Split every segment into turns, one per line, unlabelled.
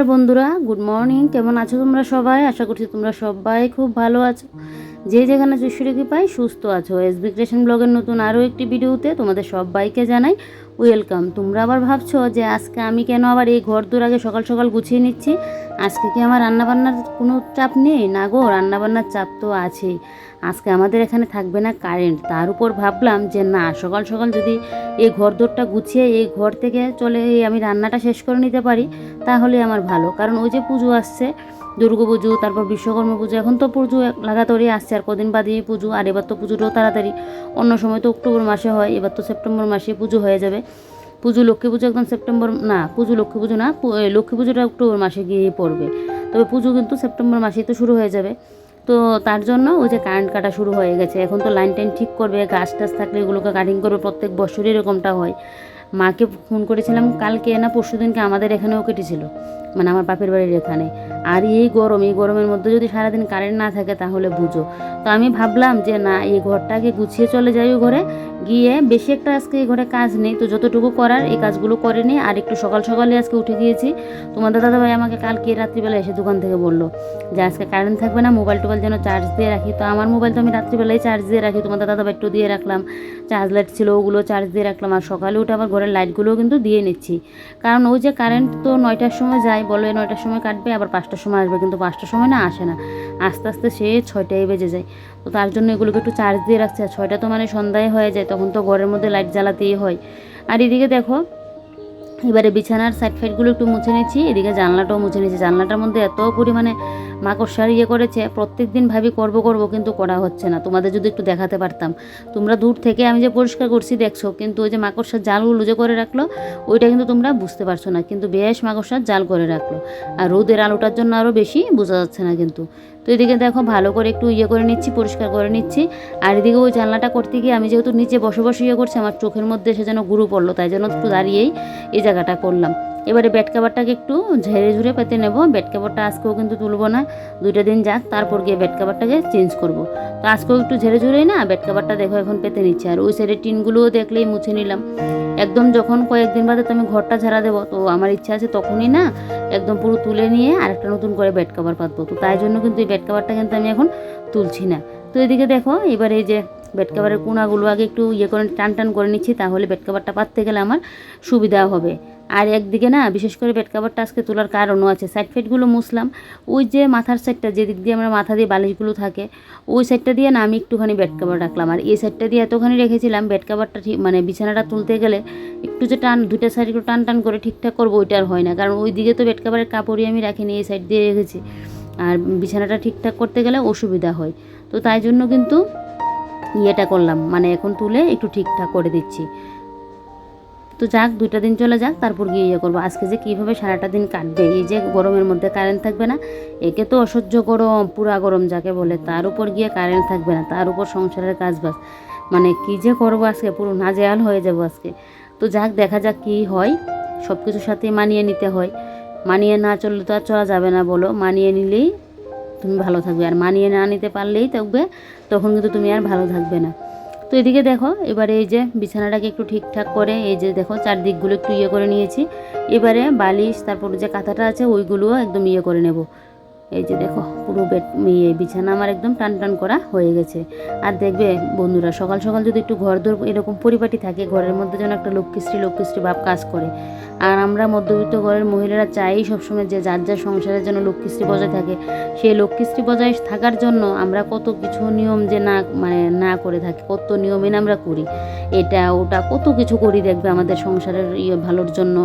নমস্কার বন্ধুরা, good morning. কেমন আছো তোমরা সবাই? আশা করছি তোমরা সবাই খুব ভালো আছো। যে যেখানে ঈশ্বরী পাই সুস্থ আছো। এসবি ক্রিয়েশন ব্লগের নতুন আরও একটি ভিডিওতে তোমাদের সবাইকে জানাই ওয়েলকাম তোমরা আবার ভাবছ যে আজকে আমি কেন আবার এই ঘর দূর আগে সকাল সকাল গুছিয়ে নিচ্ছি? আজকে কি আমার রান্নাবান্নার কোনো চাপ নেই? না গো, রান্নাবান্নার চাপ তো আছেই। আজকে আমাদের এখানে থাকবে না কারেন্ট তার উপর ভাবলাম যে না, সকাল সকাল যদি এই ঘর দোরটা গুছিয়ে এই ঘর থেকে চলে আমি রান্নাটা শেষ করে নিতে পারি, তাহলে আমার ভালো। কারণ ওই যে পুজো আসছে দুর্গা পুজো, তারপর বিশ্বকর্মা পুজো, এখন তো পুজো লাগাতারই আসছে, আর কদিন বাদেই পুজো, আর এবার তো পুজোটাও তাড়াতাড়ি। অন্য সময় তো অক্টোবর মাসে হয়, এবার তো সেপ্টেম্বর মাসে পুজো হয়ে যাবে। পুজো লক্ষ্মী পুজো একদম সেপ্টেম্বর, না, পুজো লক্ষ্মী পুজো না লক্ষ্মী পুজোটা অক্টোবর মাসে গিয়ে পড়বে। তবে পুজো কিন্তু সেপ্টেম্বর মাসেই তো শুরু হয়ে যাবে। তো তার জন্য ওই যে কারেন্ট কাটা শুরু হয়ে গেছে, এখন তো লাইন টাইন ঠিক করবে, গাছ টাছ থাকলে এগুলোকে কাটিং করবে, প্রত্যেক বছরই এরকমটা হয়। মাকে ফোন করেছিলাম, কালকে না পরশু দিনকে আমাদের এখানেও কেটেছিল মানে আমার বাপের বাড়ির এখানে। আর এই গরম, এই গরমের মধ্যে যদি সারাদিন কারেন্ট না থাকে তাহলে বুঝো। তো আমি ভাবলাম যে না, এই ঘরটাকে গুছিয়ে চলে যাই ঘরে। গিয়ে বেশি একটা আজকে ঘরে কাজ নেই। তো যতটুকু করার এই কাজগুলো করে নিই আর একটু সকাল সকালে আজকে উঠে গিয়েছি। তোমাদের দাদাভাই আমাকে কালকে রাত্রিবেলা এসে দোকান থেকে বলল যে, আজকে কারেন্ট থাকবে না মোবাইল টোবাইল যেন চার্জ দিয়ে রাখি। তো আমার মোবাইল তো আমি রাত্রিবেলায় চার্জ দিয়ে রাখি। তোমাদের দাদাভাই একটু দিয়ে রাখলাম। চার্জ লাইট ছিল, ওগুলো চার্জ দিয়ে রাখলাম। আর সকালে উঠে আবার ঘরের লাইটগুলোও কিন্তু দিয়ে নিচ্ছি। কারণ ওই যে কারেন্ট তো নয়টার সময় যায়, বলো এই নয়টার সময় কাটবে, আবার পাঁচটার সময় আসবে। কিন্তু পাঁচটার সময় না আসে না। আস্তে আস্তে সে ছয়টায় বেজে যায়। তো তার জন্য এগুলোকে একটু চার্জ দিয়ে রাখছে। আর ছয়টা তো মানে সন্ধ্যায় হয়ে যায়। তখন তো ঘরের মধ্যে লাইট জ্বালাতেই হয়। আর এদিকে দেখো, এবারে বিছানার সাইড ফাইডগুলো একটু মুছে নিচ্ছি, এদিকে জানলাটাও মুছে নিচ্ছি। জানলাটার মধ্যে এত পরিমাণে মাকড়সার ইয়ে করেছে প্রত্যেক দিন ভাবি করব করব, কিন্তু করা হচ্ছে না। তোমাদের যদি একটু দেখাতে পারতাম। তোমরা দূর থেকে আমি যে পরিষ্কার করছি, দেখছ, কিন্তু ওই যে মাকড়সার জালগুলো যে করে রাখল, ওইটা কিন্তু তোমরা বুঝতে পারছ না। কিন্তু বেশ মাকড়সার জাল করে রাখল। আর রোদের আলোটার জন্য আরও বেশি বোঝা যাচ্ছে না কিন্তু। এদিকে দেখো ভালো করে একটু ইয়ে করে নিচ্ছি, পরিষ্কার করে নিচ্ছি। আর এদিকে ওই জানলাটা করতে গিয়ে আমি যেহেতু নিচে বসে বসে ইয়ে করছি, আমার চোখের মধ্যে সে যেন গুরু পড়ল, তাই জন্য একটু দাঁড়িয়েই এই জায়গাটা করলাম। এবারে বেড কাভারটাকে একটু ঝেড়ে ঝুড়ে পেতে নেব। বেড কাভারটা আজকেও কিন্তু তুলবো না, দুইটা দিন যাক, তারপর গিয়ে বেড কাভারটাকে চেঞ্জ করব। তো আজকেও একটু ঝেড়ে ঝুড়েই না বেড কাভারটা দেখো এখন পেতে নিচ্ছে। আর ওই সাইডের টিনগুলোও দেখলেই মুছে নিলাম। একদম যখন কয়েকদিন বাদে তো আমি ঘরটা ঝাড়া দেবো, তো আমার ইচ্ছা আছে তখনই না একদম পুরো তুলে নিয়ে আরেকটা নতুন করে বেড কাভার পাতবো। তো তাই জন্য কিন্তু এই বেড কাভারটা কিন্তু আমি এখন তুলছি না। তো এদিকে দেখো, এবার এই যে বেড কাভারের কোনাগুলো আগে একটু ইয়ে করে টান টান করে নিচ্ছি, তাহলে বেড কাভারটা পাততে গেলে আমার সুবিধা হবে। আর একদিকে না, বিশেষ করে বেড কাভারটা আজকে তোলার কারণও আছে। সাইড ফাইডগুলো মুছলাম। ওই যে মাথার সাইডটা যেদিক দিয়ে আমরা মাথা দিয়ে বালিশগুলো থাকে, ওই সাইডটা দিয়ে না আমি একটুখানি বেড কাভার রাখলাম। আর এই সাইডটা দিয়ে এতখানি রেখেছিলাম বেড কাভারটা ঠিক মানে বিছানাটা তুলতে গেলে একটু যে টান, দুইটা সাইড একটু টান টান করে ঠিকঠাক করব, ওইটা আর হয় না। কারণ ওই দিকে তো বেড কাভারের কাপড়ই আমি রাখিনি, এই সাইড দিয়ে রেখেছি। আর বিছানাটা ঠিকঠাক করতে গেলে অসুবিধা হয়। তো তাই জন্য কিন্তু ইয়েটা করলাম মানে এখন তুলে একটু ঠিকঠাক করে দিচ্ছি। তো যাক, দুইটা দিন চলে যাক, তারপর গিয়ে ইয়ে করব। আজকে যে কীভাবে সারাটা দিন কাটবে, এই যে গরমের মধ্যে কারেন্ট থাকবে না, একে তো অসহ্য গরম, পুরা গরম যাকে বলে, তার উপর গিয়ে কারেন্ট থাকবে না, তার উপর সংসারের কাজ বাজ মানে কী যে করব আজকে, পুরো নাজেহাল হয়ে যাব আজকে। তো যাক, দেখা যাক কী হয় সব কিছুর সাথে মানিয়ে নিতে হয়। মানিয়ে না চললে তো আর চলা যাবে না বলো, মানিয়ে নিলেই তুমি ভালো থাকবে। আর মানিয়ে না নিতে পারলেই থাকবে, তখন কিন্তু তুমি আর ভালো থাকবে না। তো এদিকে দেখো, এবারে এই যে বিছানাটাকে একটু ঠিকঠাক করে, এই যে দেখো চারদিকগুলো একটু ইয়ে করে নিয়েছি। এবারে বালিশ, তারপর যে কাঁথাটা আছে, ওইগুলোও একদম ইয়ে করে নেব। এই যে দেখো, পুরো বেড ইয়ে বিছানা আমার একদম টান টান করা হয়ে গেছে। আর দেখবে বন্ধুরা, সকাল সকাল যদি একটু ঘর দোর এরকম পরিপাটি থাকে, ঘরের মধ্যে যেন একটা লক্ষ্মীশ্রী লক্ষ্মীশ্রী ভাব কাজ করে। আর আমরা মধ্যবিত্ত ঘরের মহিলারা চাই সবসময় যে যার যার সংসারের জন্য লক্ষ্মীশ্রী বজায় থাকে। সেই লক্ষ্মীশ্রী বজায় থাকার জন্য আমরা কত কিছু নিয়ম যে না মানে না করে থাকি, কত নিয়মে আমরা করি। এটা, ওটা কত কিছু করি দেখবে আমাদের সংসারের ইয়ে ভালোর জন্য।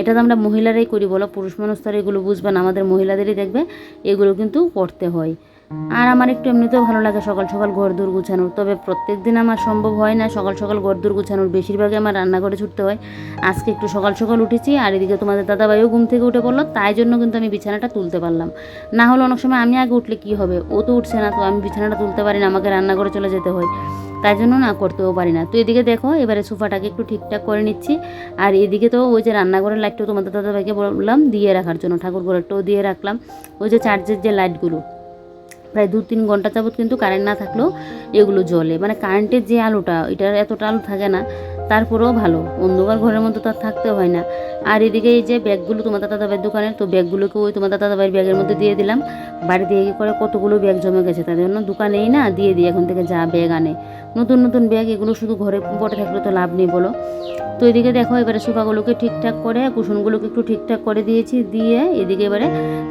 এটা তো আমরা মহিলারাই করি, বলো। পুরুষ মানুষ তো আর এগুলো বুঝবে না, আমাদের মহিলাদেরই দেখবে, এগুলো কিন্তু করতে হয়। আর আমার একটু এমনিতেও ভালো লাগে সকাল সকাল ঘর দূর গুছানোর। তবে প্রত্যেক দিন আমার সম্ভব হয় না সকাল সকাল ঘর দূর গুছানোর। বেশিরভাগই আমার রান্নাঘরে ছুটতে হয়। আজকে একটু সকাল সকাল উঠেছি, আর এদিকে তোমাদের দাদাভাইও ঘুম থেকে উঠে পড়ল, তাই জন্য কিন্তু আমি বিছানাটা তুলতে পারলাম। না হলে অনেক সময় আমি আগে উঠলে কি হবে? ও তো উঠছে না, তো আমি বিছানাটা তুলতে পারি না, আমাকে রান্নাঘরে চলে যেতে হয়। তাই জন্য না করতেও পারি না। তো এদিকে দেখো, এবারে সোফাটাকে একটু ঠিকঠাক করে নিচ্ছি। আর এদিকে তো ওই যে রান্নাঘরের লাইটটাও তোমাদের দাদাভাইকে বললাম, দিয়ে রাখার জন্য ঠাকুর ঘরেরটাও দিয়ে রাখলাম। ওই যে চার্জের যে লাইটগুলো প্রায় দু তিন ঘণ্টা যাবত কিন্তু কারেন্ট না থাকলেও এগুলো জ্বলে। মানে কারেন্টের যে আলোটা, এটার এতটা আলো থাকে না তারপরেও ভালো। অন্ধকার ঘরের মধ্যে তো আর থাকতে হয় না। আর এদিকে এই যে ব্যাগগুলো তোমার দাদা দাদাভাইয়ের দোকানের তো ব্যাগগুলোকে ওই তোমার দাদা দাদাভাইয়ের ব্যাগের মধ্যে দিয়ে দিলাম। বাড়িতে গিয়ে করে কতগুলো ব্যাগ জমে গেছে, তার জন্য দোকানেই না দিয়ে দিই, এখন থেকে যা ব্যাগ আনে। নতুন নতুন ব্যাগ, এগুলো শুধু ঘরে পটে থাকলে তো লাভ নেই বলো। তো এদিকে দেখো, এবারে সোফাগুলোকে ঠিকঠাক করে, কুশনগুলোকে একটু ঠিকঠাক করে দিয়েছি, দিয়ে এদিকে এবারে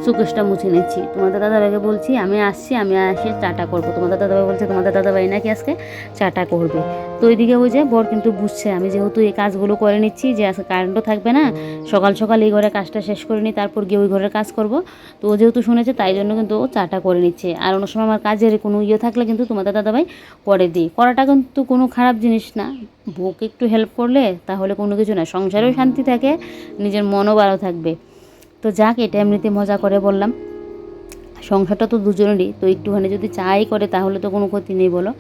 সুকেশটা মুছে নিচ্ছি। তোমাদের দাদাভাইকে বলছি, আমি আসছি, আমি আসে চাটা করব। তোমাদের দাদাভাই বলছে, তোমাদের দাদাভাই নাকি আজকে চাটা করবে। তো এদিকে ওই যে বর কিন্তু বুঝছে। আমি যেহেতু এই কাজগুলো করে নিচ্ছি, যে কারেন্টও থাকবে না, সকাল সকাল এই ঘরে কাজটা শেষ করে নিই, তারপর গিয়ে ওই ঘরের কাজ করব। তো ও যেহেতু শুনেছে, তাই জন্য কিন্তু ও চাটা করে নিচ্ছে। আর অন্য সময় আমার কাজের কোনো ইয়ে থাকলে কিন্তু তোমাদের দাদাভাই করে দিই। করাটা কিন্তু কোনো খারাপ জিনিস না। বউকে একটু হেল্প করলে তাহলে কোনো কিছু না, সংসারেও শান্তি থাকে, নিজের মনও ভালো থাকবে। তো যাক, এটা এমনিতে মজা করে বললাম। সংসারটা তো দুজনেরই, তো একটুখানি যদি চাই করে তাহলে তো কোনো ক্ষতি নেই বলো।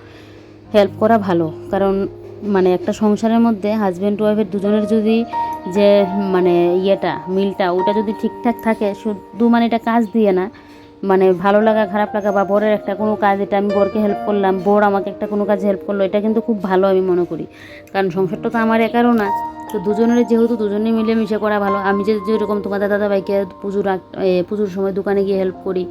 হেল্প করা ভালো। কারণ মানে একটা সংসারের মধ্যে হাজব্যান্ড ওয়াইফের দুজনের যদি যে মানে ইয়েটা, মিলটা, ওটা যদি ঠিকঠাক থাকে, শুধু মানে এটা কাজ দিয়ে না মানে ভালো লাগা, খারাপ লাগা বা বরের একটা কোনো কাজ, এটা আমি বরকে হেল্প করলাম, বর আমাকে একটা কোনো কাজে হেল্প করল, এটা কিন্তু খুব ভালো আমি মনে করি। কারণ সংসারটা তো আমার একারও না, তো দুজনের যেহেতু দুজনেই মিলেমিশে করা ভালো, আমি যে যেরকম তোমাদের দাদা ভাইকে পুজোর পুজোর সময় দোকানে গিয়ে হেল্প করি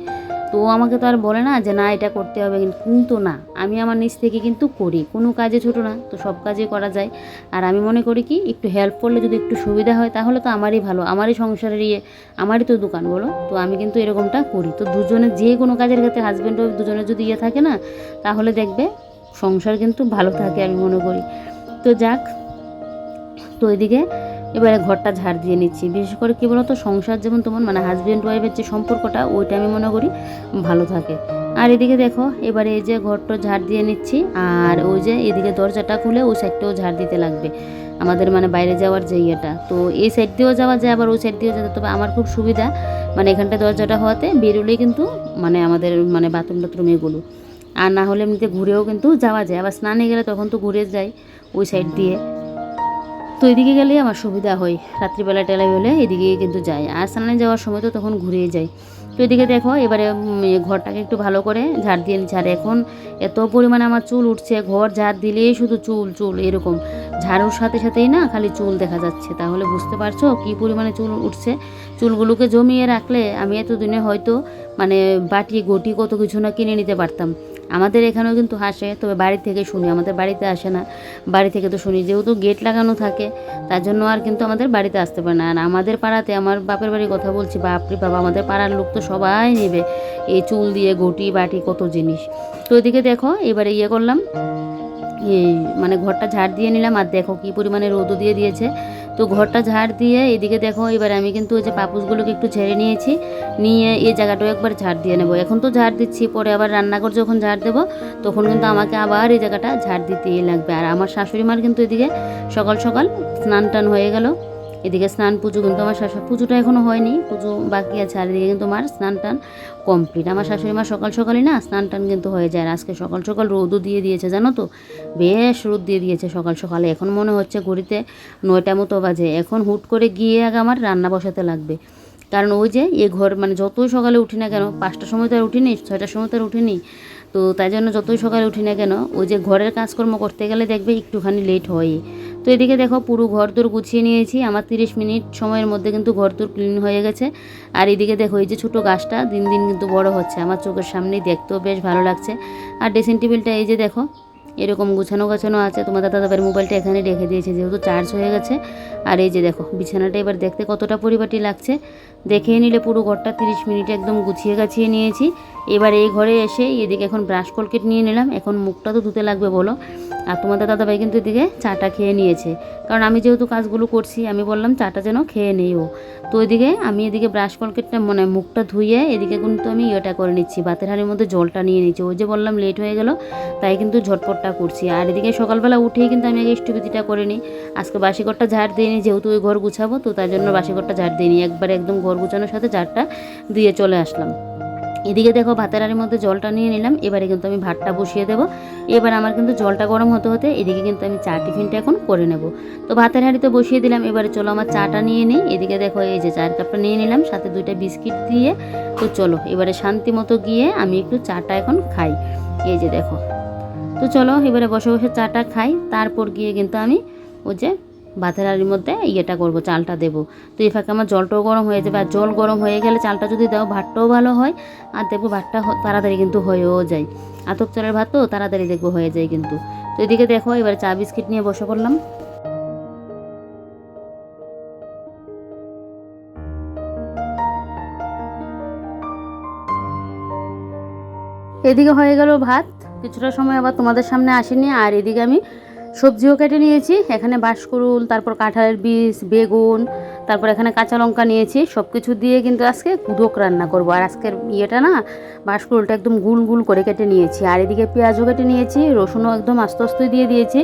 তো আমাকে তো আর বলে না যে না, এটা করতে হবে কিন্তু না, আমি আমার নিজ থেকে কিন্তু করি। কোনো কাজে ছোটো না, তো সব কাজে করা যায়। আর আমি মনে করি কি, একটু হেল্প করলে যদি একটু সুবিধা হয়, তাহলে তো আমারই ভালো। আমারই সংসারের ইয়ে আমারই তো দোকান, বলো? তো আমি কিন্তু এরকমটা করি। তো দুজনের যে কোনো কাজের ক্ষেত্রে হাজব্যান্ড ওয়াইফ দুজনের যদি ইয়ে থাকে না, তাহলে দেখবে সংসার কিন্তু ভালো থাকে, আমি মনে করি। তো যাক, তো এদিকে এবারে ঘরটা ঝাড় দিয়ে নিচ্ছি। বিশেষ করে কী বলতো, সংসার যেমন তোমার মানে হাজব্যান্ড ওয়াইফের যে সম্পর্কটা, ওইটা আমি মনে করি ভালো থাকে। আর এদিকে দেখো, এবারে এই যে ঘরটা ঝাড় দিয়ে নিচ্ছি, আর ওই যে এদিকে দরজাটা খুলে ওই সাইডটাও ঝাড় দিতে লাগবে। আমাদের মানে বাইরে যাওয়ার যে ইয়েটা। তো এই সাইড দিয়েও যাওয়া যায়, আবার ওই সাইড দিয়েও যেতে তবে আমার খুব সুবিধা মানে এখানটা দরজাটা হওয়াতে বেরোলেই কিন্তু মানে আমাদের মানে বাথরুম টাথরুম এগুলো। আর না হলে এমনিতে ঘুরেও কিন্তু যাওয়া যায়। আবার স্নানে গেলে তখন তো ঘুরে যাই ওই সাইড দিয়ে। তো এদিকে গেলে আমার সুবিধা হয়। রাত্রিবেলা টেলাই হলে এদিকে কিন্তু যাই। আর স্নানে যাওয়ার সময় তো তখন ঘুরে যাই। তো এদিকে দেখো, এবারে ঘরটাকে একটু ভালো করে ঝাড় দিয়ে আর এখন এত পরিমাণে আমার চুল উঠছে, ঘর ঝাড় দিলেই শুধু চুল চুল এরকম। ঝাড়ুর সাথে সাথেই না খালি চুল দেখা যাচ্ছে। তাহলে বুঝতে পারছ কী পরিমাণে চুল উঠছে? চুলগুলোকে জমিয়ে রাখলে আমি এতদিনে হয়তো মানে বাটি গটি কত কিছু না কিনে নিতে পারতাম। আমাদের এখানেও কিন্তু হাসে, তবে বাড়ি থেকে শুনি, আমাদের বাড়িতে আসে না। বাড়ি থেকে তো শুনি, যেহেতু গেট লাগানো থাকে, তার জন্য আর কিন্তু আমাদের বাড়িতে আসতে পারে না। আর আমাদের পাড়াতে আমার বাপের বাড়ির কথা বলছি বাপরে বাবা, আমাদের পাড়ার লোক তো সবাই নেবে। এই চুল দিয়ে গটি বাটি, কত জিনিস। তো এদিকে দেখো, এবারে ইয়ে করলাম। মানে ঘরটা ঝাড় দিয়ে নিলাম আর দেখো কী পরিমাণে রোদও দিয়ে দিয়েছে। তো ঘরটা ঝাড় দিয়ে এদিকে দেখো, এবার আমি কিন্তু ওই যে পাপুসগুলোকে একটু ছেড়ে নিয়েছি। নিয়ে এই জায়গাটাও একবার ঝাড় দিয়ে নেব। এখন তো ঝাড় দিচ্ছি, পরে আবার রান্নাঘর যখন ঝাড় দেবো, তখন কিন্তু আমাকে আবার এই জায়গাটা ঝাড় দিতেই লাগবে। আর আমার শাশুড়ি মার কিন্তু এদিকে সকাল সকাল স্নান টান হয়ে গেল। এদিকে স্নান পুজো, কিন্তু আমার শাশুড়ি, পুজোটা এখনও হয়নি, পুজো বাকি আছে, আর এদিকে কিন্তু আমার স্নান টান কমপ্লিট আমার শাশুড়ি মা সকাল সকালই না স্নান টান কিন্তু হয়ে যায় আজকে সকাল সকাল রোদও দিয়ে দিয়েছে, জানো তো? বেশ রোদ দিয়ে দিয়েছে সকাল সকালে, এখন মনে হচ্ছে ঘড়িতে নয়টা মতো বাজে। এখন হুট করে গিয়ে আগে আমার রান্না বসাতে লাগবে। কারণ ওই যে এ ঘর মানে যতই সকালে উঠি না কেন, পাঁচটার সময় তো আর উঠিনি, ছয়টার সময় তো আর উঠিনি, তো তাই জন্য যতই সকালে উঠি না কেন, ওই যে ঘরের কাজকর্ম করতে গেলে দেখবে একটুখানি লেট হয় তো এদিকে দেখো পুরো ঘর দূর গুছিয়ে নিয়েছি। আমার তিরিশ মিনিট সময়ের মধ্যে কিন্তু ঘর দূর ক্লিন হয়ে গেছে। আর এদিকে দেখো, এই যে ছোটো গাছটা দিন দিন কিন্তু বড় হচ্ছে। আমার চোখের সামনেই দেখতেও বেশ ভালো লাগছে। আর ড্রেসিং টেবিলটা এই যে দেখো, এরকম গুছানো গাছানো আছে। তোমাদের দাদাবার মোবাইলটা এখানে রেখে দিয়েছে, যেহেতু চার্জ হয়ে গেছে। আর এই যে দেখো, বিছানাটা এবার দেখতে কতটা পরিপাটি লাগছে। দেখে নিলে পুরো ঘরটা তিরিশ মিনিটে একদম গুছিয়ে গাছিয়ে নিয়েছি। এবার এই ঘরে এসে এদিকে এখন ব্রাশ কলকেট নিয়ে নিলাম। এখন মুখটা তো ধুতে লাগবে, বলো। আর তোমাদের দাদাভাই কিন্তু এদিকে চাটা খেয়ে নিয়েছে। কারণ আমি যেহেতু কাজগুলো করছি, আমি বললাম চাটা যেন খেয়ে নেই ও। তো এদিকে আমি এদিকে ব্রাশ কলকেটটা মানে মুখটা ধুয়ে এদিকে কিন্তু আমি ইয়েটা করে নিচ্ছি বাতের হাড়ির মধ্যে জলটা নিয়ে নিচ্ছি ওই যে বললাম লেট হয়ে গেল, তাই কিন্তু ঝটপটটা করছি। আর এদিকে সকালবেলা উঠেই কিন্তু আমি আগে ইষ্টবিধিটা করে নিই। আজকে বাসিঘরটা ঝাড় দিইনি যেহেতু ওই ঘর গুছাবো, তো তাই জন্য বাসিঘরটা ঝাড় দিইনি একবার একদম ঘর গুছানোর সাথে ঝাড়টা দিয়ে চলে আসলাম। এদিকে দেখো ভাতের হাঁড়ির মধ্যে জলটা নিয়ে নিলাম, এবারে কিন্তু আমি ভাতটা বসিয়ে দেবো। এবার আমার কিন্তু জলটা গরম হতে হতে এদিকে কিন্তু আমি চা টিফিনটা এখন করে নেব। তো ভাতের হাঁড়িতে বসিয়ে দিলাম, এবারে চলো আমার চাটা নিয়ে নিই। এদিকে দেখো এই যে চায়ের কাপটা নিয়ে নিলাম, সাথে দুইটা বিস্কিট দিয়ে। তো চলো, এবারে শান্তি মতো গিয়ে আমি একটু চাটা এখন খাই। এই যে দেখো। তো চলো, এবারে বসে বসে চাটা খাই, তারপর গিয়ে কিন্তু আমি ওই যে ভাতের মধ্যে ইয়েটা করব, চালটা দেবো। তো এই ফাঁকে আমার জলটাও গরম হয়ে যাবে। আর জল গরম হয়ে গেলে চালটা যদি দাও, ভাতটাও ভালো হয়। আর দেখব ভাতটা তাড়াতাড়ি কিন্তু হয়েও যায়। আতপ চালের ভাত তো তাড়াতাড়ি দেখব হয়ে যায় কিন্তু। তো এদিকে দেখো, এবার চা বিস্কিট নিয়ে বসে পড়লাম। এদিকে হয়ে গেল ভাত। কিছুটা সময় আবার তোমাদের সামনে আসেনি। আর এদিকে আমি সবজিও কেটে নিয়েছি। এখানে বাঁশকুড়ুল, তারপর কাঁঠালের বীজ, বেগুন, তারপর এখানে কাঁচা লঙ্কা নিয়েছি। সব কিছু দিয়ে কিন্তু আজকে কুদোক রান্না করব। আর আজকের ইয়েটা না, বাঁশকুড়ুলটা একদম গুল গুল করে কেটে নিয়েছি। আর এদিকে পেঁয়াজও কেটে নিয়েছি, রসুনও একদম আস্তে আস্তে দিয়ে দিয়েছি।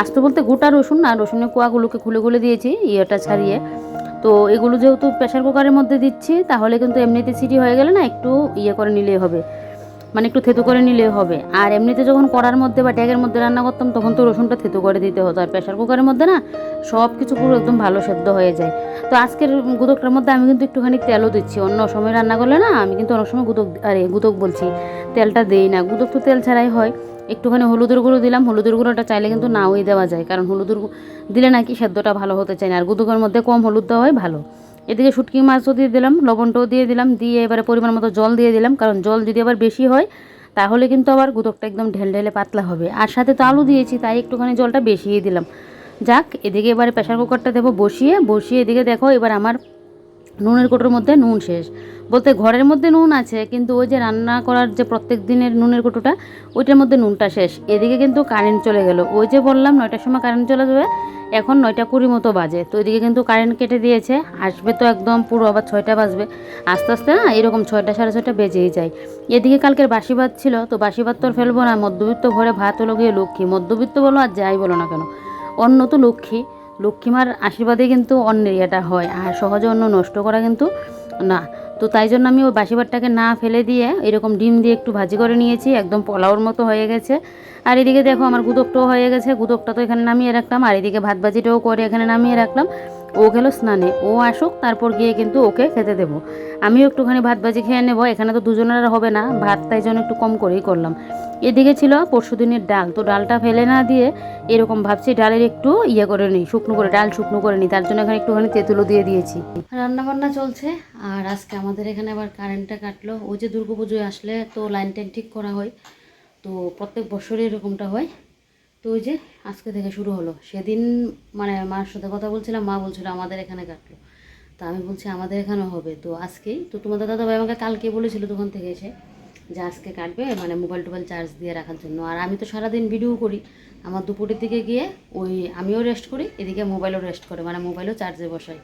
আস্তে বলতে গোটা রসুন না, রসুনের কোয়াগুলোকে খুলে খুলে দিয়েছি ইয়েটা ছাড়িয়ে। তো এগুলো যেহেতু প্রেশার কুকারের মধ্যে দিচ্ছি, তাহলে কিন্তু এমনিতে সিটি হয়ে গেলে না একটু ইয়ে করে নিলেই হবে। মানে একটু থেতু করে নিলে হবে। আর এমনিতে যখন কড়ার মধ্যে বা ড্যাগের মধ্যে রান্না করতাম, তখন তো রসুনটা থেতু করে দিতে হতো। আর প্রেশার কুকারের মধ্যে না সব কিছু পুরো একদম ভালো সেদ্ধ হয়ে যায়। তো আজকের গুদকটার মধ্যে আমি কিন্তু একটুখানি তেলও দিচ্ছি। অন্য সময় রান্না করলে না, আমি কিন্তু অনেক সময় গুদক, আরে গুদক বলছি, তেলটা দেই না। গুদক তো তেল ছাড়াই হয়। একটুখানি হলুদের গুঁড়ো দিলাম। হলুদের গুঁড়োটা চাইলে কিন্তু নাওই দেওয়া যায়। কারণ হলুদের দিলে নাকি সেদ্ধটা ভালো হতে চায় না। আর গুদকের মধ্যে কম হলুদ দেওয়া হয় ভালো। এদিকে শুটকি মাছও দিয়ে দিলাম, লবণটাও দিয়ে দিলাম, দিয়ে এবারে পরিমাণ মতো জল দিয়ে দিলাম, কারণ জল যদি আবার বেশি হয়, তাহলে কিন্তু আবার গুদকটা একদম ঢেল ঢেলে পাতলা হবে। আর সাথে তো আলু দিয়েছি, তাই একটুখানি জলটা বেশিয়ে দিলাম। যাক, এদিকে এবারে প্রেশার কুকারটা দেবো বসিয়ে বসিয়ে এদিকে দেখো, এবার আমার নুনের কোটোর মধ্যে নুন শেষ। বলতে ঘরের মধ্যে নুন আছে, কিন্তু ওই যে রান্না করার যে প্রত্যেক দিনের নুনের কোটোটা, ওইটার মধ্যে নুনটা শেষ। এদিকে কিন্তু কারেন্ট চলে গেল। ওই যে বললাম, নয়টার সময় কারেন্ট চলে যাবে, এখন নয়টা কুড়ি মতো বাজে। তো এদিকে কিন্তু কারেন্ট কেটে দিয়েছে, আসবে তো একদম পুরো আবার ছয়টা বাজবে। আস্তে আস্তে না, এরকম ছয়টা সাড়ে ছয়টা বেজেই যায়। এদিকে কালকের বাসি ভাত ছিল, তো বাসি ভাত তো আর ফেলব না। মধ্যবিত্ত ঘরে ভাত হলো গিয়ে লক্ষ্মী। মধ্যবিত্ত বলো আর যাই বলো না কেন, অন্য তো লক্ষ্মী। লক্ষ্মীমার আশীর্বাদে কিন্তু অন্যের ইয়েটা হয়, আর সহজে অন্য নষ্ট করা কিন্তু না। তো তাই জন্য আমি ওই বাসি ভাতটাকে না ফেলে দিয়ে এরকম ডিম দিয়ে একটু ভাজি করে নিয়েছি, একদম পোলাওর মতো হয়ে গেছে। আর এদিকে দেখো আমার গুদকটাও হয়ে গেছে গুদকটা তো এখানে নামিয়ে রাখলাম, আর এদিকে ভাত ভাজিটাও করে এখানে নামিয়ে রাখলাম। ও গেল স্নানে, ও আসুক, তারপর গিয়ে কিন্তু ওকে খেতে দেবো। আমিও একটুখানি ভাত ভাজি খেয়ে নেব, এখানে তো দুজনের হবে না, ভাত তাই জন্য একটু কম করেই করলাম। এদিকে ছিল পরশু দিনের ডাল, তো ডালটা ফেলে না দিয়ে এরকম ভাবছি ডালের একটু ইয়ে করে নিই, শুকনো করে, ডাল শুকনো করে নিই, তার জন্য এখানে একটুখানি তেঁতুলও দিয়ে দিয়েছি। রান্না বান্না চলছে, আর আজকে আমাদের এখানে আবার কারেন্টটা কাটলো। ওই যে দুর্গা পুজোয় আসলে তো লাইন টাইন ঠিক করা হয়, তো প্রত্যেক বছরই এরকমটা হয়। তো ওই যে আজকে থেকে শুরু হলো। সেদিন মানে মার সাথে কথা বলছিলাম, মা বলছিল আমাদের এখানে কাটলো। তা আমি বলছি, আমাদের এখানেও হবে। তো আজকেই, তো তোমাদের দাদা ভাই আমাকে কালকে বলেছিল দোকান থেকে এসে যে আজকে কাটবে মানে মোবাইল টোবাইল চার্জ দিয়ে রাখার জন্য। আর আমি তো সারাদিন ভিডিও করি। আমার দুপুরের দিকে গিয়ে ওই আমিও রেস্ট করি, এদিকে মোবাইলও রেস্ট করে মানে মোবাইলও চার্জে বসাই।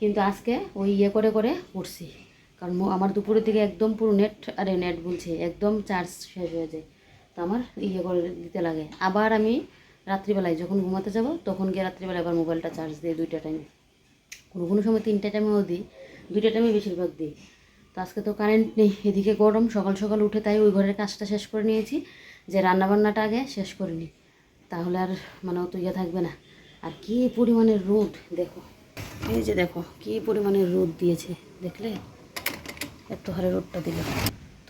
কিন্তু আজকে ওই ইয়ে করে করে করছি। কারণ আমার দুপুরের দিকে একদম পুরো নেট আরে নেট বলছে, একদম চার্জ শেষ হয়ে যায়। আমার ইয়ে করে দিতে লাগে। আবার আমি রাত্রিবেলায় যখন ঘুমাতে যাব, তখন গিয়ে রাত্রিবেলায় আবার মোবাইলটা চার্জ দিই দুইটা টাইমে কোনো কোনো সময় তিনটা টাইমেও দিই, দুইটা টাইমে বেশিরভাগ দিই। তো আজকে তো কারেন্ট নেই, এদিকে গরম, সকাল সকাল উঠে তাই ওই ঘরের কাজটা শেষ করে নিয়েছি। যে রান্নাবান্নাটা আগে শেষ করে নিই। তাহলে আর মানে অত ইয়ে থাকবে না। আর কী পরিমাণে রোদ, দেখো। এই যে দেখো, কী পরিমাণে রোদ দিয়েছে, দেখলে? এত হারে রোদটা দিল।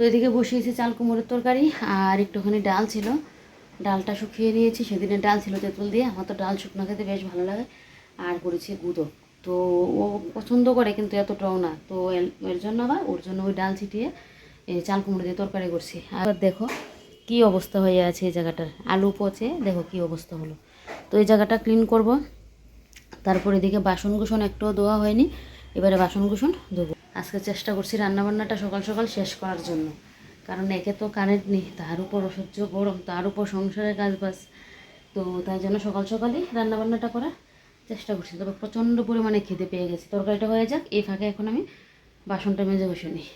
তো এদিকে বসিয়েছি চাল কুমড়োর তরকারি আর একটুখানি ডাল ছিল। ডালটা শুকিয়ে নিয়েছি সেদিনে ডাল ছিল তেঁতুল দিয়ে। আমার তো ডাল শুকনো খেতে বেশ ভালো লাগে আর করেছি গুঁড়ো। তো ও পছন্দ করে কিন্তু এতটাও না। তো এর- জন্য আবার ওর জন্য ওই ডাল ছিটিয়ে চাল কুমড়ো দিয়ে তরকারি করছি। আর দেখো কি অবস্থা হয়ে আছে এই জায়গাটার। আলু পচে, দেখো কি অবস্থা হলো। তো এই জায়গাটা ক্লিন করব। তারপর এদিকে বাসন কুসন একটাও ধোয়া হয়নি। এবারে বাসন কুসন ধোবো। আজকে চেষ্টা করছি রান্নাবান্নাটা সকাল সকাল শেষ করার জন্য। কারণ একে তো কারেন্ট নেই, তার উপর অসহ্য গরম, তার উপর সংসারের কাজ বাজ তো তাই জন্য সকাল সকালই রান্নাবান্নাটা করার চেষ্টা করছি। তবে প্রচণ্ড পরিমাণে খেতে পেয়ে গেছি। তরকারিটা হয়ে যাক, এই ফাঁকে এখন আমি বাসনটা মেজে বসে নিই।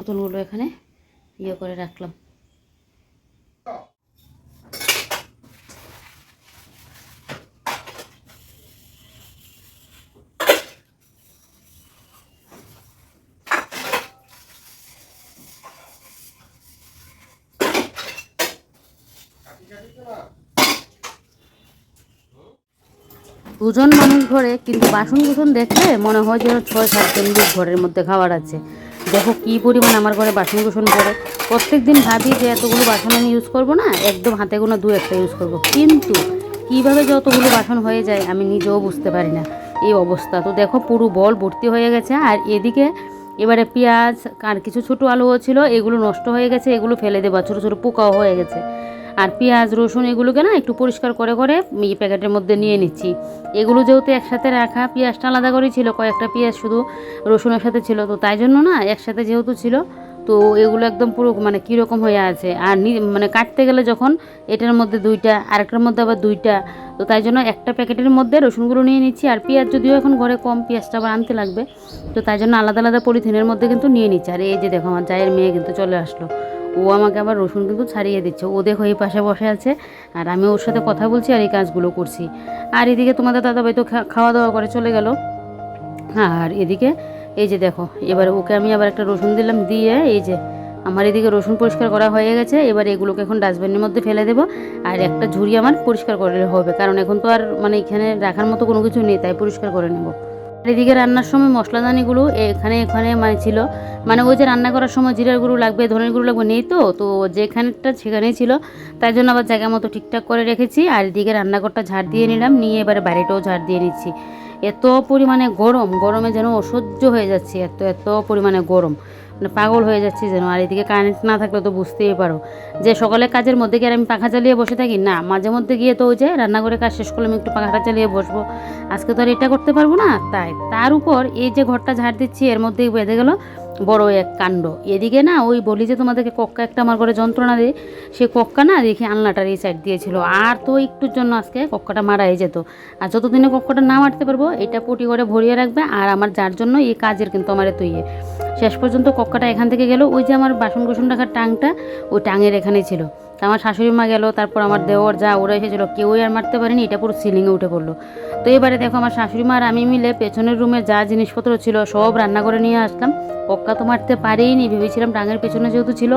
আতলগুলো এখানে ইয়ে করে রাখলাম। দুজন মানুষ ঘরে, কিন্তু বাসন কুসন দেখলে মনে হয় যেন ছয় সাতজন লোক ঘরের মধ্যে খাবার আছে। দেখো কি পরিমাণ আমার ঘরে বাসন কুসন পড়ে। প্রত্যেক দিন ভাবি যে এতগুলো বাসন আমি ইউজ করব না, একদম হাতে গোনা দু একটা ইউজ করব। কিন্তু কীভাবে যতগুলো বাসন হয়ে যায় আমি নিজেও বুঝতে পারি না। এই অবস্থা। তো দেখো পুরো বল ভর্তি হয়ে গেছে। আর এদিকে এবারে পেঁয়াজ, আর কিছু ছোটো আলুও ছিল, এগুলো নষ্ট হয়ে গেছে, এগুলো ফেলে দেবো। ছোটো ছোটো পোকাও হয়ে গেছে। আর পেঁয়াজ, রসুন এগুলোকে না একটু পরিষ্কার করে করে প্যাকেটের মধ্যে নিয়ে নিচ্ছি। এগুলো যেহেতু একসাথে রাখা, পেঁয়াজটা আলাদা করেই ছিল, কয়েকটা পেঁয়াজ শুধু রসুনের সাথে ছিল, তো তাই জন্য না একসাথে যেহেতু ছিল, তো এগুলো একদম পুরো মানে কীরকম হয়ে আছে। আর মানে কাটতে গেলে যখন এটার মধ্যে দুইটা, আরেকটার মধ্যে আবার দুইটা, তো তাই জন্য একটা প্যাকেটের মধ্যে রসুনগুলো নিয়ে নিচ্ছি। আর পেঁয়াজ যদিও এখন ঘরে কম, পেঁয়াজটা আবার আনতে লাগবে, তো তাই জন্য আলাদা আলাদা পলিথিনের মধ্যে কিন্তু নিয়ে নিচ্ছি। আর এই যে দেখো আমার জায়ের মেয়ে কিন্তু চলে আসলো। ও আমাকে আবার রসুন কিন্তু ছাড়িয়ে দিচ্ছে। ও দেখো এই পাশে বসে আছে আর আমি ওর সাথে কথা বলছি আর এই কাজগুলো করছি। আর এদিকে তোমাদের দাদাভাই তো খাওয়া দাওয়া করে চলে গেল। আর এদিকে এই যে দেখো, এবার ওকে আমি আবার একটা রসুন দিলাম দিয়ে এই যে আমার এদিকে রসুন পরিষ্কার করা হয়ে গেছে। এবার এগুলোকে এখন ডাস্টবিনের মধ্যে ফেলে দেবো আর একটা ঝুড়ি আমার পরিষ্কার করে হবে। কারণ এখন তো আর মানে এখানে রাখার মতো কোনো কিছু নেই, তাই পরিষ্কার করে নেব। এদিকে রান্নার সময় মশলাদানিগুলো এখানে এখানে মানে ছিল। মানে ওই যে রান্না করার সময় জিরার গুঁড়ো লাগবে, ধনের গুঁড়ো লাগবে নেই তো তো যেখানেটা সেখানেই ছিল। তাই জন্য আবার জায়গা মতো ঠিকঠাক করে রেখেছি আর এদিকে রান্নাঘরটা ঝাড় দিয়ে নিলাম, নিয়ে এবারে বাড়িটাও ঝাড় দিয়ে নিচ্ছি। এত পরিমাণে গরম, গরমে যেন অসহ্য হয়ে যাচ্ছে, এত এত পরিমাণে গরম। পাগল হয়ে যাচ্ছি যেন। আর এদিকে কারেন্ট না থাকলে তো বুঝতেই পারো। যে সকালে কাজের মধ্যে গিয়ে আমি পাখা চালিয়ে বসে থাকি? না, মাঝে মধ্যে গিয়ে তো ওই যে রান্নাঘরে কাজ শেষ করলে আমি একটু পাখাটা চালিয়ে বসবো। আজকে তো আর এটা করতে পারব না। তাই, তার উপর এই যে ঘরটা ঝাড় দিচ্ছি, এর মধ্যেই বেঁধে গেল। বড় এক কাণ্ড। এদিকে না, ওই বলি যে তোমাদেরকে কক্কা একটা আমার ঘরে যন্ত্রণা দেয় সে কক্কা না দেখি আলনাটার এই সাইড দিয়েছিল। আর তো একটুর জন্য আজকে কক্কাটা মারাই যেত। আর যতদিনে কক্কাটা না মারতে পারব, এটা পটি করে ভরিয়ে রাখবে, আর আমার যার জন্য এই কাজের কিন্তু আমার এত ইয়ে শেষ পর্যন্ত কক্কাটা এখান থেকে গেল, ওই যে আমার বাসন কুসন রাখার টাংটা, ওই টাঙের এখানে ছিল। তা আমার শাশুড়ি মা গেল তারপর আমার দেওর যা ওরা এসেছিল কেউই আর মারতে পারেনি এটা পুরো সিলিংয়ে উঠে পড়ল। তো এবারে দেখো আমার শাশুড়ি মা আর আমি মিলে পেছনের রুমে যা জিনিসপত্র ছিল সব রান্না করে নিয়ে আসলাম। পক্কা তো মারতে পারিনি ভেবেছিলাম টাঙের পেছনে যেহেতু ছিল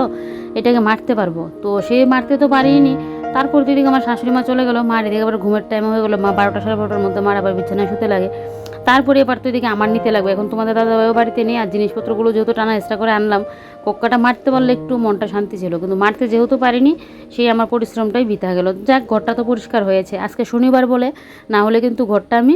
এটাকে মারতে পারব। তো সে মারতে তো পারিনি তারপর দিদিকে আমার শাশুড়ি মা চলে গেলো মার এদিকে আবার ঘুমের টাইম হয়ে গেলো মা বারোটা সাড়ে বারোটার মধ্যে মার আবার বিছানায় শুতে লাগে। তারপরে এবার তো এদিকে আমার নিতে লাগবে। এখন তোমাদের দাদাভাইও বাড়িতে নেই, আর জিনিসপত্রগুলো যেহেতু টানা এক্সট্রা করে আনলাম, কক্কাটা মারতে পারলে একটু মনটা শান্তি ছিল, কিন্তু মারতে যেহেতু পারিনি, সেই আমার পরিশ্রমটাই বিতা গেল। যাক, ঘরটা তো পরিষ্কার হয়েছে। আজকে শনিবার বলে, না হলে কিন্তু ঘরটা আমি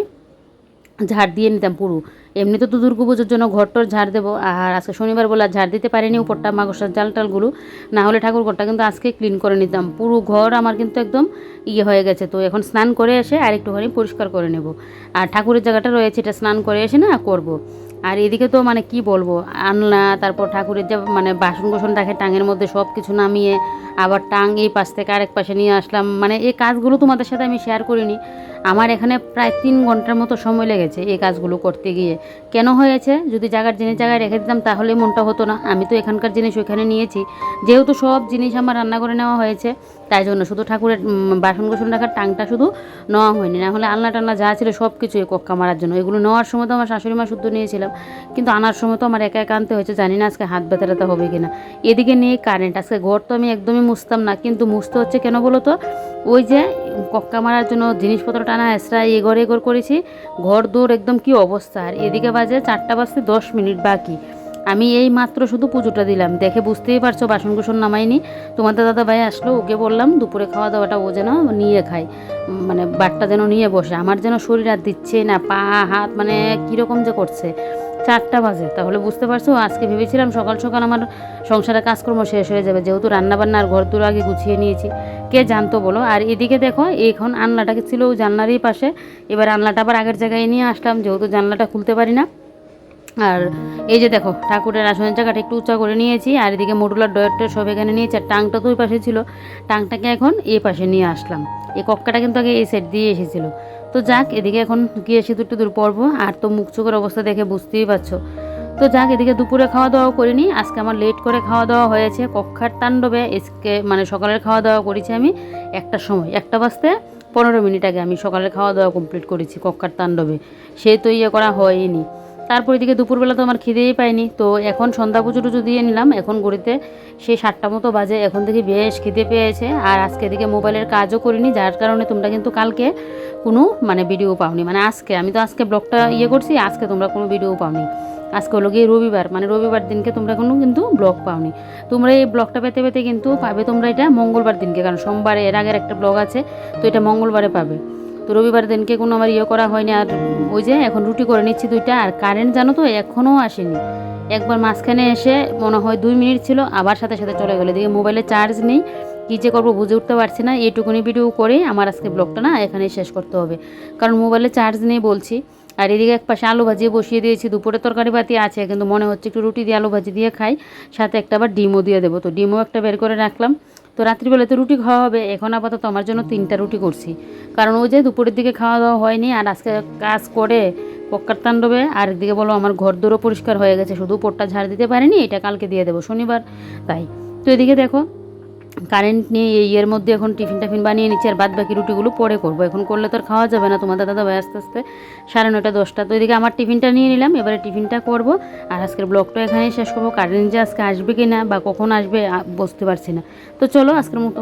ঝাড় দিয়ে নিতাম পুরো। এমনিতে তো দুর্গা পুজোর জন্য ঘরটর ঝাড় দেবো, আর আজকে শনিবার বলে ঝাড় দিতে পারিনি উপরটা মাগসার জাল টালগুলো। না হলে ঠাকুর ঘরটা কিন্তু আজকে ক্লিন করে নিতাম। পুরো ঘর আমার কিন্তু একদম ইয়ে হয়ে গেছে। তো এখন স্নান করে এসে আর একটুখানি পরিষ্কার করে নেব। আর ঠাকুরের জায়গাটা রয়েছে, এটা স্নান করে এসে না করব। আর এদিকে তো মানে কি বলব আনলা তারপর ঠাকুরের যে মানে বাসন কোসন রাখে টাঙের মধ্যে সব কিছু নামিয়ে আবার টাং এই পাশ থেকে আরেক পাশে নিয়ে আসলাম। মানে এই কাজগুলো তোমাদের সাথে আমি শেয়ার করিনি। আমার এখানে প্রায় তিন ঘণ্টার মতো সময় লেগেছে এই কাজগুলো করতে গিয়ে। কেন হয়েছে? যদি জায়গার জিনিস জায়গায় রেখে দিতাম তাহলে মনটা হতো না। আমি তো এখানকার জিনিস ওইখানে নিয়েছি। যেহেতু সব জিনিস আমার রান্না করে নেওয়া হয়েছে, তাই জন্য শুধু ঠাকুরের বাসন কোসন রাখার টাংটা শুধু নেওয়া হয়নি। না হলে আলনা টান্না যা ছিল সব কিছু এই কক্কা মারার জন্য। এগুলো নেওয়ার সময় তো আমার শাশুড়ি মা শুদ্ধ নিয়েছিলাম। কিন্তু আনার সময় তো আমার একা একা আনতে হয়েছে। জানি না আজকে হাত ব্যথা ব্যথা হবে কিনা। এদিকে নিয়ে কারেন্ট আজকে ঘর তো আমি একদমই মুছতাম না। কিন্তু মুছতে হচ্ছে কেন বলো তো? ওই যে কক্কা মারার জন্য জিনিসপত্র টানা এসরা এগর এগর করেছি, ঘর দৌড় একদম কি অবস্থা? আর এদিকে বাজে চারটা বাজতে দশ মিনিট বাকি। আমি এই মাত্র শুধু পুজোটা দিলাম। দেখে বুঝতেই পারছ বাসন কুসন নামাইনি। তোমাদের দাদা ভাই আসলো, ওকে বললাম, দুপুরে খাওয়া দাওয়াটা ও যেন নিয়ে খায়। মানে বাটটা যেন নিয়ে বসে। আমার যেন শরীর আর দিচ্ছে না, পা, হাত মানে কীরকম যে করছে। চারটা বাজে। তাহলে বুঝতে পারছ, আজকে ভেবেছিলাম সকাল সকাল আমার সংসারের কাজকর্ম শেষ হয়ে যাবে। যেহেতু রান্নাবান্না আর ঘর দূর আগে গুছিয়ে নিয়েছি। কে জানতো বলো? আর এদিকে দেখো, এখন আনলাটাকে ছিল জানলারই পাশে। এবার আনলাটা আবার আগের জায়গায় নিয়ে আসলাম, যেহেতু জানলাটা খুলতে পারি না। আর এই যে দেখো, ঠাকুরের আসনের জায়গাটা একটু উঁচা করে নিয়েছি। আর এদিকে মডুলার ডয়ারটা সব এখানে নিয়েছি। আর টাংটা তো ওই পাশে ছিল। টাংটাকে এখন এ পাশে নিয়ে আসলাম। এই কক্কাটা কিন্তু আগে এই সাইড দিয়ে এসেছিল। তো যাক, এদিকে এখন গিয়ে সিঁদুর দূর পরবো। আর তো মুখ চোখের অবস্থা দেখে বুঝতেই পারছ। তো যাক, এদিকে দুপুরে খাওয়া দাওয়া করিনি। আজকে আমার লেট করে খাওয়া দাওয়া হয়েছে। কক্ষার তাণ্ডবে এসকে মানে সকালের খাওয়া দাওয়া করেছি আমি একটা সময়, একটা বাজতে পনেরো মিনিট আগে আমি সকালের খাওয়া দাওয়া কমপ্লিট করেছি কক্ষার তাণ্ডবে। সে তো ইয়ে করা হয়নি। তারপর এদিকে দুপুরবেলা তো আমার খিদেই পাইনি তো এখন সন্ধ্যা পুজো টুজো দিয়ে নিলাম এখন ঘড়িতে সেই সাতটা মতো বাজে এখন থেকে বেশ খিদে পেয়েছে। আর আজকে এদিকে মোবাইলের কাজও করিনি যার কারণে তোমরা কিন্তু কালকে কোনো মানে ভিডিও পাওনি। মানে আজকে আমি তো আজকে ব্লগটা ইয়ে করছি আজকে তোমরা কোনো ভিডিও পাওনি। আজকে হলো গিয়ে রবিবার মানে রবিবার দিনকে তোমরা কোনো কিন্তু ব্লগ পাওনি। তোমরা এই ব্লগটা পেতে পেতে কিন্তু পাবে তোমরা এটা মঙ্গলবার দিনকে কারণ সোমবারে এর আগের একটা ব্লগ আছে তো এটা মঙ্গলবারে পাবে। রবিবার দিনকে কোনো আমার ইয়ে করা হয়নি। আর ওই যে এখন রুটি করে নিচ্ছি দুইটা, আর কারেন্ট জানো তো এখনও আসেনি। একবার মাঝখানে এসে মনে হয় দুই মিনিট ছিল, আবার সাথে সাথে চলে গেলো। দেখি মোবাইলে চার্জ নেই, কী যে করব বুঝে উঠতে পারছি না। এইটুকুনি ভিডিও করে আমার আজকে ব্লগটা না এখানে শেষ করতে হবে। কারণ মোবাইলে চার্জ নেই বলছি। আর এদিকে এক পাশে আলু ভাজিয়ে বসিয়ে দিয়েছি, দুপুরে তরকারি বাতি আছে, কিন্তু মনে হচ্ছে একটু রুটি দিয়ে আলু ভাজি দিয়ে খাই। সাথে একটা আবার ডিমও দিয়ে দেবো। তো ডিমও একটা বের করে রাখলাম। তো রাত্রিবেলা তো রুটি খাওয়া হবে। এখন আপাতত আমার জন্য তিনটা রুটি করছি। কারণ ওই যে দুপুরের দিকে খাওয়া দাওয়া হয়নি আর আজকে কাজ করে পক্কার তাণ্ডবে, আর একদিকে বলো আমার ঘর দৌড়ও পরিষ্কার হয়ে গেছে, শুধু পোটটা ঝাড় দিতে পারিনি, এটা কালকে দিয়ে দেবো, শনিবার, তাই। তো এদিকে দেখো কারেন্ট নিয়ে ইয়ের মধ্যে এখন টিফিন টাফিন বানিয়ে নিচ্ছি, আর বাদ বাকি রুটিগুলো পরে করব। এখন করলে তো আর খাওয়া যাবে না তোমাদের দাদা ভাই, আস্তে আস্তে সাড়ে নটা দশটা। তো এদিকে আমার টিফিনটা নিয়ে নিলাম, এবারে টিফিনটা করব, আর আজকের ব্লগটা এখানেই শেষ করব। কারেন্ট যে আজকে আসবে কি না বা কখন আসবে বুঝতে পারছি না। তো চলো, আজকের মতো